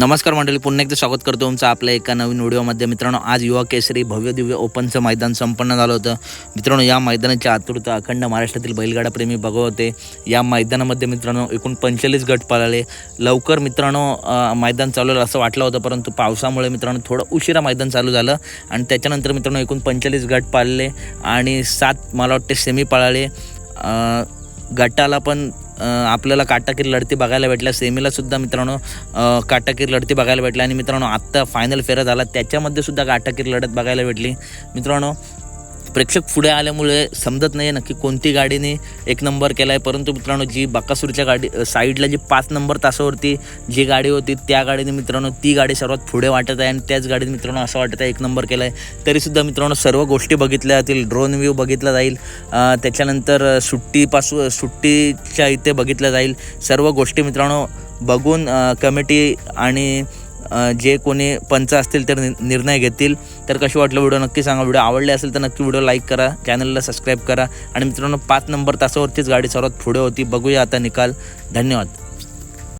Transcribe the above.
नमस्कार मंडळी पुन्हा एकदा स्वागत करतो तुमचं आपल्या एका नवीन व्हिडिओमध्ये. मित्रांनो आज युवा केसरी भव्य दिव्य ओपनचं मैदान संपन्न झालं होतं. मित्रांनो या मैदानाची आतुरता अखंड महाराष्ट्रातील बैलगाडाप्रेमी बघवते या मैदानामध्ये मित्रांनो एकूण पंचेचाळीस गट पळाले. लवकर मित्रांनो मैदान चालू असं वाटलं होतं परंतु पावसामुळे मित्रांनो थोडं उशिरा मैदान चालू झालं आणि त्याच्यानंतर मित्रांनो एकूण पंचेचाळीस गट पाळले आणि सात मला वाटते सेमी पळाले. गटाला पण आपल्याला काटाकीर लढती बघायला भेटल्या. सेमीलासुद्धा मित्रांनो काटाकीर लढती बघायला भेटल्या. आणि मित्रांनो आत्ता फायनल फेरा झाला. त्याच्यामध्ये सुद्धा काटाकीर लढत बघायला भेटली. मित्रांनो प्रेक्षक पुढे आल्यामुळे समजत नाही नक्की कोणती गाडीने एक नंबर केला आहे परंतु मित्रांनो जी बाकासूरच्या गाडी साईडला जी पाच नंबर तासावरती जी गाडी होती त्या गाडीने मित्रांनो ती गाडी सर्वात पुढे वाटत आहे आणि त्याच गाडीने मित्रांनो असं वाटत आहे एक नंबर केला आहे तरीसुद्धा मित्रांनो सर्व गोष्टी बघितल्या जातील ड्रोन व्ह्यू बघितला जाईल त्याच्यानंतर सुट्टीपासून सुट्टीच्या इथे बघितलं जाईल. सर्व गोष्टी मित्रांनो बघून कमिटी आणि जे कोणी पंच असतील तर नि- निर्णय घेतील. तर कशी वाटलं व्हिडिओ? नक्की सांगा. व्हिडिओ आवडले असेल तर नक्की व्हिडिओ लाईक करा. चॅनलला सबस्क्राईब करा. आणि मित्रांनो पाच नंबर तासावरतीच गाडी सर्वात पुढे होती. बघूया आता निकाल. धन्यवाद.